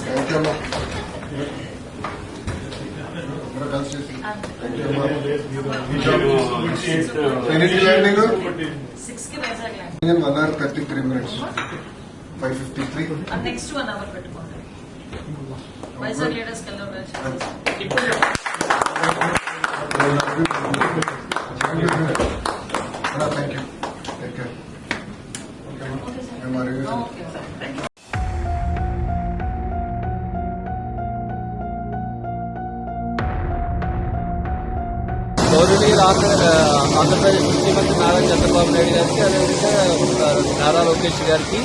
Thank you అమ్మా one hour thirty three minutes five fifty three next one hour పెట్టుకోండి Vizag leaders thank you thank you మేము అడిగి గౌరవనీయులు ఆంధ్రప్రదేశ్ ముఖ్యమంత్రి నారా చంద్రబాబు నాయుడు గారికి అదేవిధంగా నారా లోకేష్ గారికి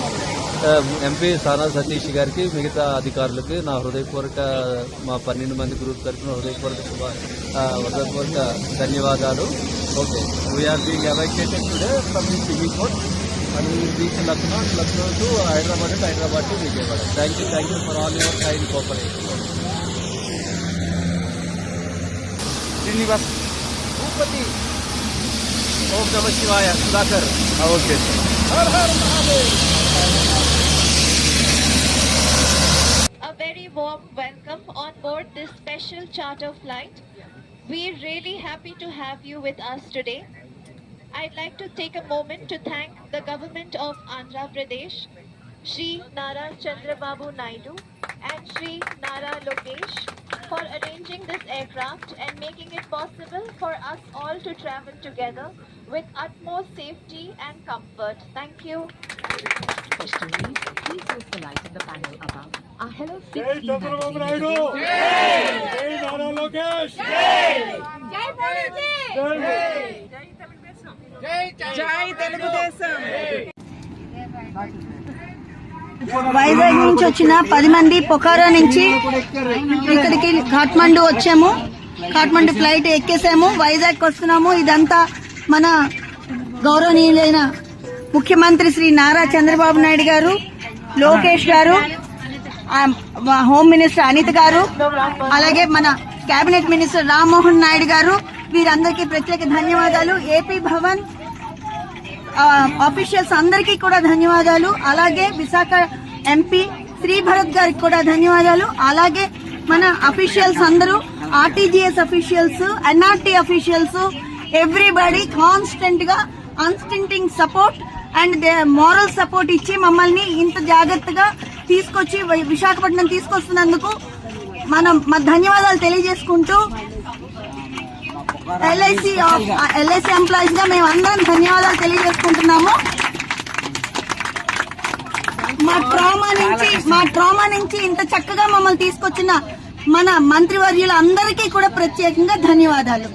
ఎంపీ సానా సతీష్ గారికి మిగతా అధికారులకు నా హృదయపూర్వక మా పన్నెండు మంది గ్రూప్ తరఫున హృదయపూర్వక శుభ హృదయపూర్వక ధన్యవాదాలు. Okay. We're being evacuated today from the civil court and we will reach Lucknow, Lucknow to Hyderabad and Hyderabad to Vijayawada. Thank you, thank you for all your kind cooperation. Srinivas Bhupati ओम नमः शिवाय Sudhakar okay Har Har Mahadev A very warm welcome on board this special charter flight. We're really happy to have you with us today. I'd like to take a moment to thank the government of Andhra Pradesh, Sri Nara Chandrababu Naidu and Sri Nara Lokesh for arranging this aircraft and making it possible for us all to travel together with utmost safety and comfort. Thank you. Please use the the panel above. Our hello Jai Chandrababu Naidu! Jai! Jai Nara Lokesh! Jai! Jai Prodigy! Jai! జై వైజాగ్ నుంచి వచ్చిన పది మంది పొఖారా నుంచి ఇక్కడికి కాఠ్మండు వచ్చాము. Kathmandu flight ఎక్కేసాము. Vizag వస్తున్నాము. ఇదంతా మన గౌరవనీయులైన ముఖ్యమంత్రి శ్రీ నారా చంద్రబాబు నాయుడు గారు లోకేష్ గారు హోమ్ మినిస్టర్ అనిత్ గారు అలాగే మన కేబినెట్ మినిస్టర్ రామ్మోహన్ నాయుడు గారు వీరందరికీ ప్రత్యేక ధన్యవాదాలు. ఏపీ భవన్ ఆఫీషియల్స్ అందరికీ కూడా ధన్యవాదాలు. అలాగే విశాఖ ఎంపీ శ్రీ భరత్ గారికి కూడా ధన్యవాదాలు. అలాగే మన అఫీషియల్స్ అందరూ RTGS officials NRT officials everybody కాన్స్టెంట్గా unstinting support and moral support ఇచ్చి మమ్మల్ని ఇంత జాగ్రత్తగా తీసుకొచ్చి విశాఖపట్నం తీసుకొస్తున్నందుకు మనం మా ధన్యవాదాలు తెలియజేసుకుంటూ ఎల్ఐసి ఎల్ఐసి ఎంప్లాయీస్గా మేము అందరం ధన్యవాదాలు తెలియజేసుకుంటున్నాము. మా ట్రామా నుంచి మా ట్రామా నుంచి ఇంత చక్కగా మమ్మల్ని తీసుకొచ్చిన మన మంత్రివర్యులు అందరికీ కూడా ప్రత్యేకంగా ధన్యవాదాలు.